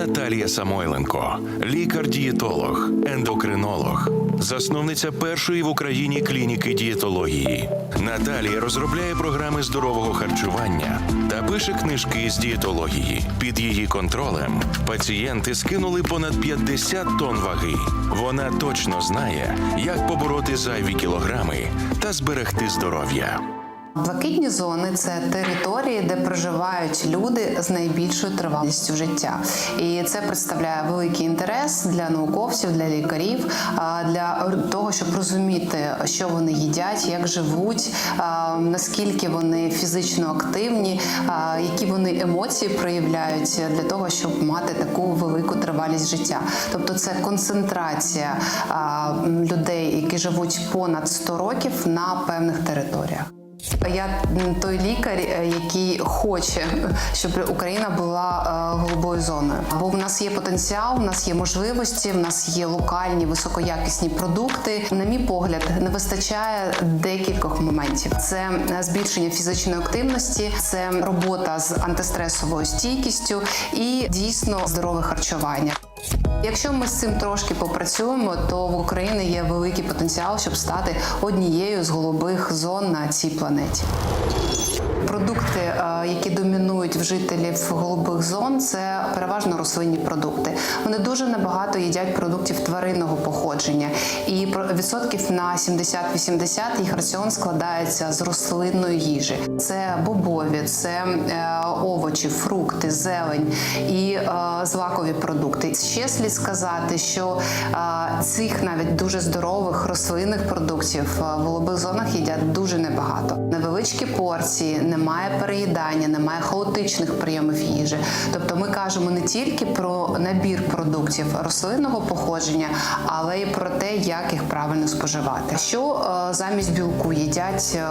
Наталія Самойленко, лікар-дієтолог, ендокринолог, засновниця першої в Україні клініки дієтології. Наталія розробляє програми здорового харчування та пише книжки з дієтології. Під її контролем пацієнти скинули понад 50 тонн ваги. Вона точно знає, як побороти зайві кілограми та зберегти здоров'я. Блакитні зони це території, де проживають люди з найбільшою тривалістю життя, і це представляє великий інтерес для науковців, для лікарів, для того, щоб розуміти, що вони їдять, як живуть, наскільки вони фізично активні, які вони емоції проявляють для того, щоб мати таку велику тривалість життя. Тобто, це концентрація людей, які живуть понад 100 років на певних територіях. Я той лікар, е, який хоче, щоб Україна була е, голубою зоною. Бо в нас є потенціал, в нас є можливості, в нас є локальні високоякісні продукти. На мій погляд, не вистачає декількох моментів: це е, збільшення фізичної активності, це робота з антистресовою стійкістю і дійсно здорове харчування. Якщо ми з цим трошки попрацюємо, то в Україні є великий потенціал, щоб стати однією з голубих зон на цій планеті. Продукти, е, які домінують в жителів голубих зон, це переважно рослинні продукти. Вони дуже небагато їдять продуктів тваринного походження, і відсотків на 70-80 їх раціон складається з рослинної їжі. Це бобові, це е, овочі, фрукти, зелень і е, злакові продукти. Ще слід сказати, що е, цих навіть дуже здорових рослинних продуктів в голубих зонах їдять дуже небагато. Невеличкі порції, немає переїдання, немає хаотичних прийомів їжі. Тобто ми кажемо не тільки про набір продуктів рослинного походження, але й про те, як їх правильно споживати. Що е, замість білку їдять е,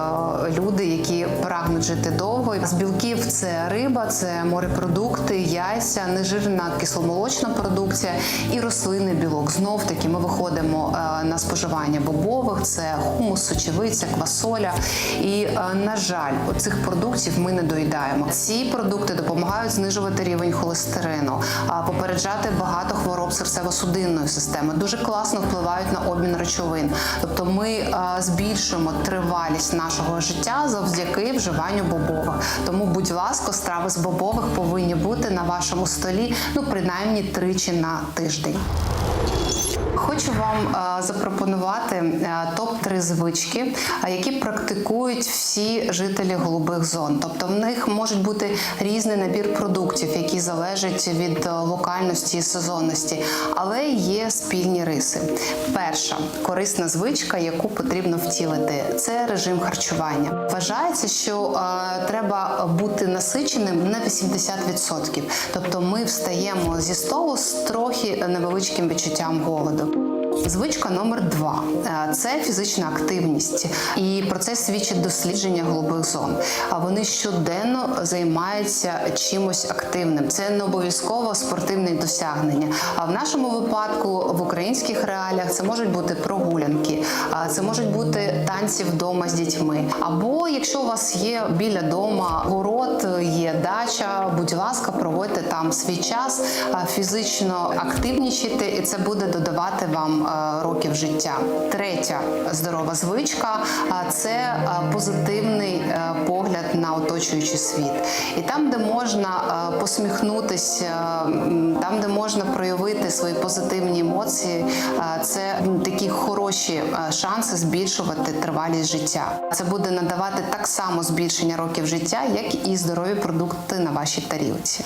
люди, які прагнуть жити довго. З білків це риба, це морепродукти, яйця, нежирна кисломолочна продукція і рослинний білок. Знов таки ми виходимо е, на споживання бобових, це хумус, сочевиця, квасоля. І на жаль, цих продуктів ми не доїдаємо. Ці продукти допомагають знижувати рівень холестерину, попереджати багато хвороб серцево-судинної системи. Дуже класно впливають на обмін речовин. Тобто ми е, збільшуємо тривалість нашого життя завдяки вживанню бобових. Тому, будь ласка, страви з бобових повинні бути на вашому столі ну принаймні тричі на тиждень. Хочу вам е, запропонувати е, топ 3 звички, е, які практикують всі жителі голубих зон. Тобто в них можуть бути різний набір продуктів, які залежать від локальності і сезонності, але є спільні риси. Перша корисна звичка, яку потрібно втілити, це режим харчування. Вважається, що треба бути насиченим на 80%. Тобто ми встаємо зі столу з трохи невеличким відчуттям голоду. Instagram. Звичка номер два Е, це фізична активність, і про це свідчить дослідження голубих зон. А вони щоденно займаються чимось активним. Це не обов'язково спортивне досягнення. А в нашому випадку в українських реаліях це можуть бути прогулянки, це можуть бути танці вдома з дітьми. Або якщо у вас є біля дома город, є дача, будь ласка, проводьте там свій час, фізично активнічайте, і це буде додавати вам е, років життя. Третя здорова звичка це е, позитивний е, погляд на оточуючий світ. І там, де можна е, посміхнутися, там, де можна проявити свої позитивні емоції, е, це такі хороші е, шанси збільшувати тривалість життя. Це буде надавати так само збільшення років життя, як і здорові продукти на вашій тарілці.